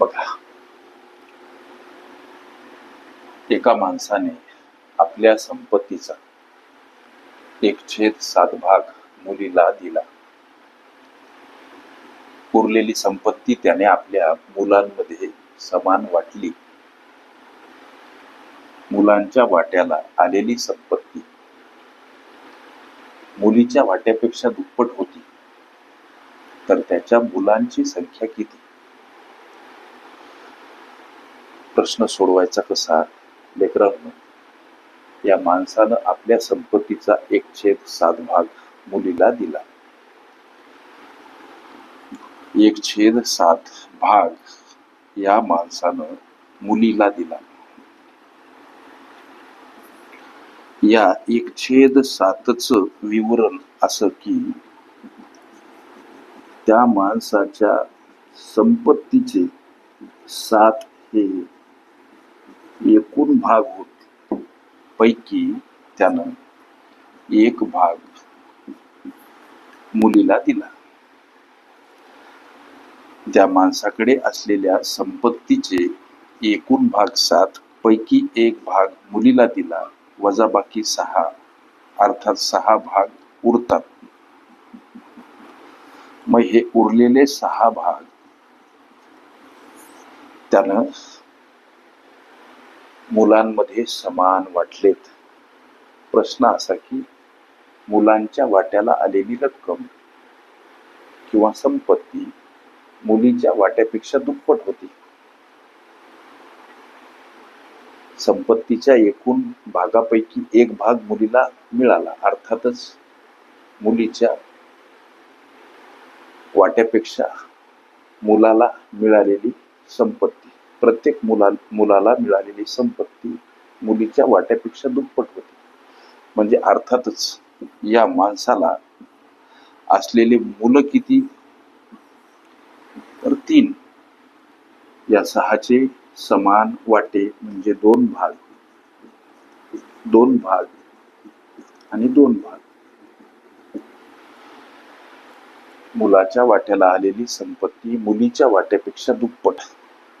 बघा. एका माणसाने आपल्या संपत्तीचा एक छेद सात भाग मुलीला दिला. उरलेली संपत्ती त्याने आपल्या मुलांमध्ये समान वाटली. मुलांच्या वाट्याला आलेली संपत्ती मुलीच्या वाट्यापेक्षा दुप्पट होती. तर त्याच्या मुलांची संख्या किती? प्रश्न सोडवायचा कसा? लेकरांनो या माणसानं आपल्या संपत्तीचा एक छेद सात भाग मुलीला दिला. एक छेद सात भाग या माणसानं मुलीला दिला. या एक छेद सातच विवरण असं की त्या माणसाच्या संपत्तीचे सात हे एकूण भाग होते. पैकी त्यानं एक भाग मुलीला दिला. त्या माणसाकडे असलेल्या संपत्तीचे एकूण भाग सात पैकी एक भाग मुलीला दिला वजा बाकी सहा अर्थात सहा भाग उरतात. मग हे उरलेले सहा भाग त्यानं मुलांमध्ये समान वाटलेत. प्रश्न असा की मुलांच्या वाट्याला आलेली रक्कम किंवा संपत्ती मुलीच्या वाट्यापेक्षा दुप्पट होती. संपत्तीच्या एकूण भागापैकी एक भाग मुलीला मिळाला. अर्थातच मुलीच्या वाट्यापेक्षा मुलाला मिळालेली संपत्ती. प्रत्येक मुला मुलाला मिळालेली संपत्ती मुलीच्या वाट्यापेक्षा दुप्पट होती. म्हणजे अर्थातच या माणसाला असलेले मुलं किती? तर तीन. या सहाचे समान वाटे म्हणजे दोन भाग. दोन भाग आणि दोन भाग. मुलाच्या वाट्याला आलेली संपत्ती मुलीच्या वाट्यापेक्षा दुप्पट.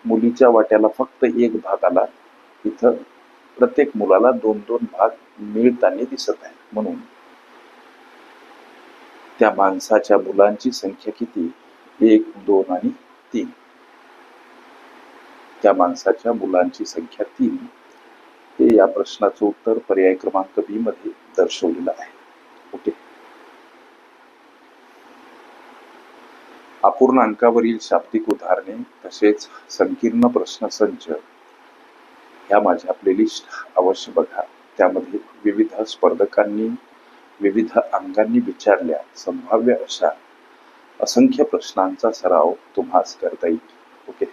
मुलीच्या वाट्याला फक्त एक भाग आला. इथं प्रत्येक मुलाला दोन दोन भाग मिळताना दिसत आहे म्हणून. त्या माणसाच्या मुलांची संख्या किती? एक दोन आणि तीन. त्या माणसाच्या मुलांची संख्या तीन. हे या प्रश्नाचं उत्तर पर्याय क्रमांक बी मध्ये दर्शवलेलं आहे. ओके. अपूर्ण अंकावरील शाब्दिक उदाहरणे तसेच संकीर्ण प्रश्नसंच ह्या माझ्या प्लेलिस्ट अवश्य बघा. त्यामध्ये विविध स्पर्धकांनी विविध अंगांनी विचारल्या संभाव्य अशा असंख्य प्रश्नांचा सराव तुम्हास करता येईल. ओके?